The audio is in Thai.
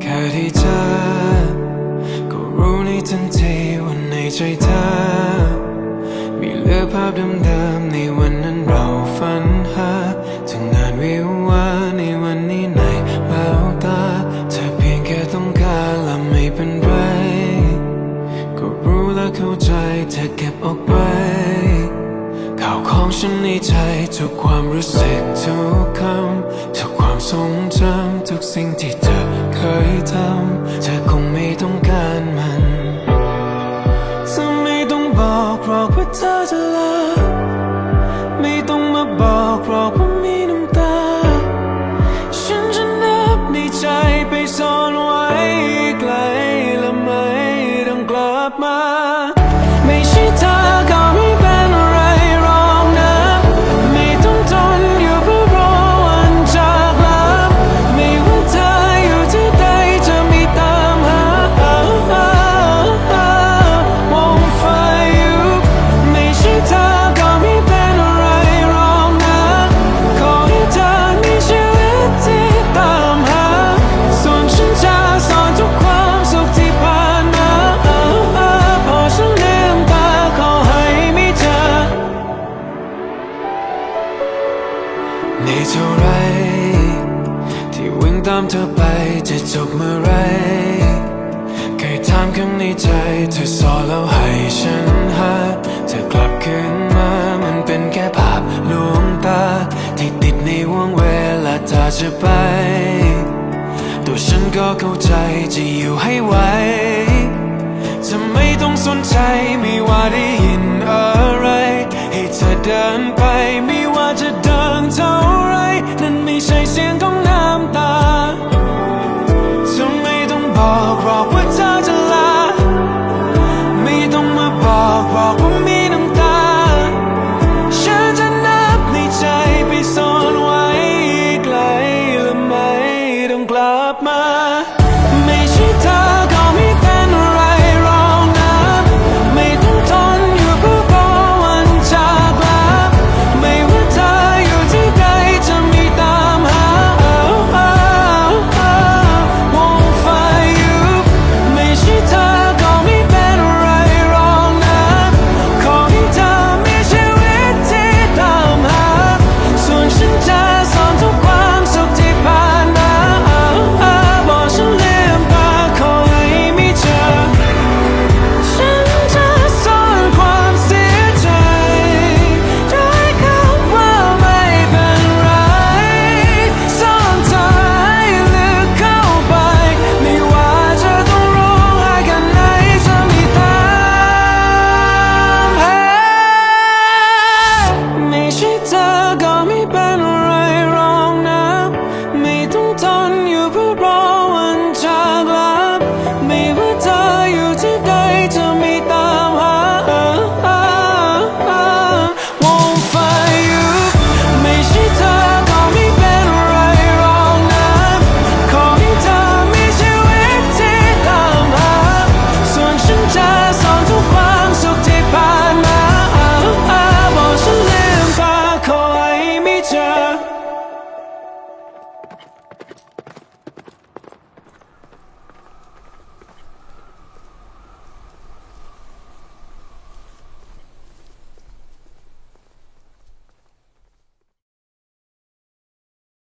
แค่ที่เจอก็รู้ในทันทีว่าในใจเธอ มีเหลือภาพเดิมๆในวันนั้นเราฝันหาถึงงานวิวาในวันนี้ในแววตาเธอเพียงแค่ต้องการและไม่เป็นไร ก็รู้และเข้าใจเธอเก็บออกไว้ ข่าวของฉันในใจทุกความรู้สึกทุกคำทุกความทรงจำทุกสิ่งที่เธอเคยทำเธอคงไม่ต้องการมันเธอไม่ต้องบอกหรอกว่าเธอจะลาไม่ต้องมาบอกหรอกว่ามีน้ำตา ฉันจะนับในใจไปซ่อน เท่าไร ที่วิ่งตามเธอไปจะจบเมื่อไรเคยถามข้างในใจ เธอสอนแล้วให้ฉันหาเธอกลับคืนมามันเป็นแค่ภาพลวงตา ที่ติดในวงเวลาเธอจะไป ตัวฉันก็เข้าใจจะอยู่ให้ไหวจะไม่ต้องสนใจไม่ว่าได้ all